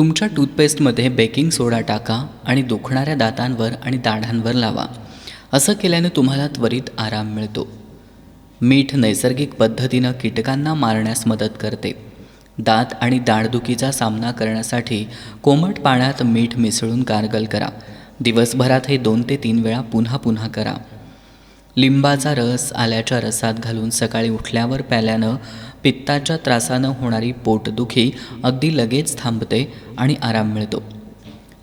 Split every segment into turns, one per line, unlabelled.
तुमच्या टूथपेस्टमध्ये बेकिंग सोडा टाका आणि दुखणाऱ्या दातांवर आणि दाढांवर लावा. असं केल्याने तुम्हाला त्वरित आराम मिळतो. मीठ नैसर्गिक पद्धतीनं कीटकांना मारण्यास मदत करते. दात आणि दाढदुखीचा सामना करण्यासाठी कोमट पाण्यात मीठ मिसळून गार्गल करा. दिवसभरात हे दोन ते तीन वेळा पुन्हा पुन्हा करा. लिंबाचा रस आल्याच्या रसात घालून सकाळी उठल्यावर प्याल्यानं पित्ताच्या त्रासानं होणारी पोटदुखी अगदी लगेच थांबते आणि आराम मिळतो.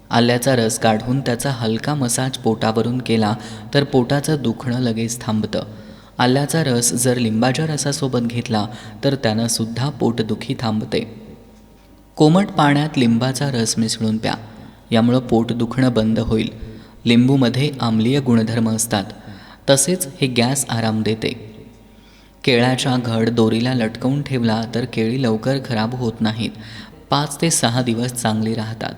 आल्याचा रस काढून त्याचा हलका मसाज पोटावरून केला तर पोटाचं दुखणं लगेच थांबतं. आल्याचा रस जर लिंबाच्या रसासोबत घेतला तर त्यानं सुद्धा पोटदुखी थांबते. कोमट पाण्यात लिंबाचा रस मिसळून प्या. यामुळं पोट दुखणं बंद होईल. लिंबूमध्ये आम्लीय गुणधर्म असतात. तसेच हे गॅस आराम देते. केळाच्या घड दोरीला लटकवून ठेवला तर केळी लवकर खराब होत नाहीत. पाच ते सहा दिवस चांगली राहतात.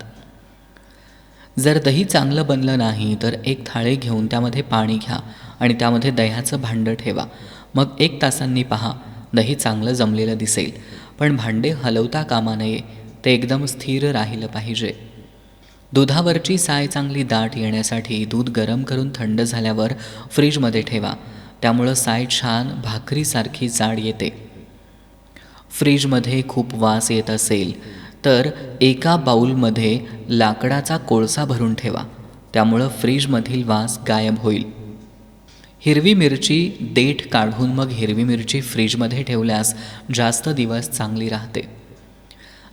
जर दही चांगलं बनलं नाही तर एक थाळी घेऊन त्यामध्ये पाणी घ्या आणि त्यामध्ये दह्याचं भांडं ठेवा. मग एक तासांनी पहा दही चांगलं जमलेलं दिसेल. पण भांडे हलवता कामा नये ते एकदम स्थिर राहिलं पाहिजे. दुधावरची साय चांगली दाट येण्यासाठी दूध गरम करून थंड झाल्यावर फ्रीजमध्ये ठेवा. त्यामुळं साय छान भाकरीसारखी जाड येते. फ्रीजमध्ये खूप वास येत असेल तर एका बाऊलमध्ये लाकडाचा कोळसा भरून ठेवा. त्यामुळं फ्रीजमधील वास गायब होईल. हिरवी मिरची देठ काढून मग हिरवी मिरची फ्रीजमध्ये ठेवल्यास जास्त दिवस चांगली राहते.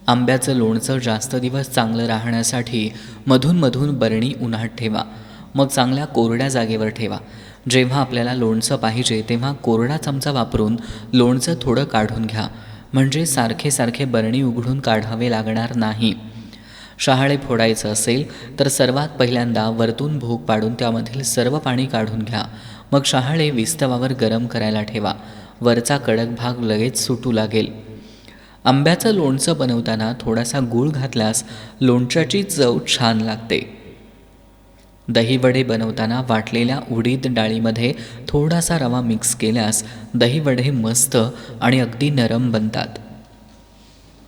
आंब्याचं लोणचं जास्त दिवस चांगलं राहण्यासाठी मधूनमधून बरणी उन्हात ठेवा. मग चांगल्या कोरड्या जागेवर ठेवा. जेव्हा आपल्याला लोणचं पाहिजे तेव्हा कोरडा चमचा वापरून लोणचं थोडं काढून घ्या. म्हणजे सारखे सारखे बरणी उघडून काढावे लागणार नाही. शहाळे फोडायचं असेल तर सर्वात पहिल्यांदा वरतून भोग पाडून त्यामधील सर्व पाणी काढून घ्या. मग शहाळे विस्तवावर गरम करायला ठेवा. वरचा कडक भाग लगेच सुटू लागेल. आंब्याचं लोणचं बनवताना थोडासा गूळ घातल्यास लोणच्याची चव छान लागते. दहीवडे बनवताना वाटलेल्या उडीद डाळीमध्ये थोडासा रवा मिक्स केल्यास दहीवडे मस्त आणि अगदी नरम बनतात.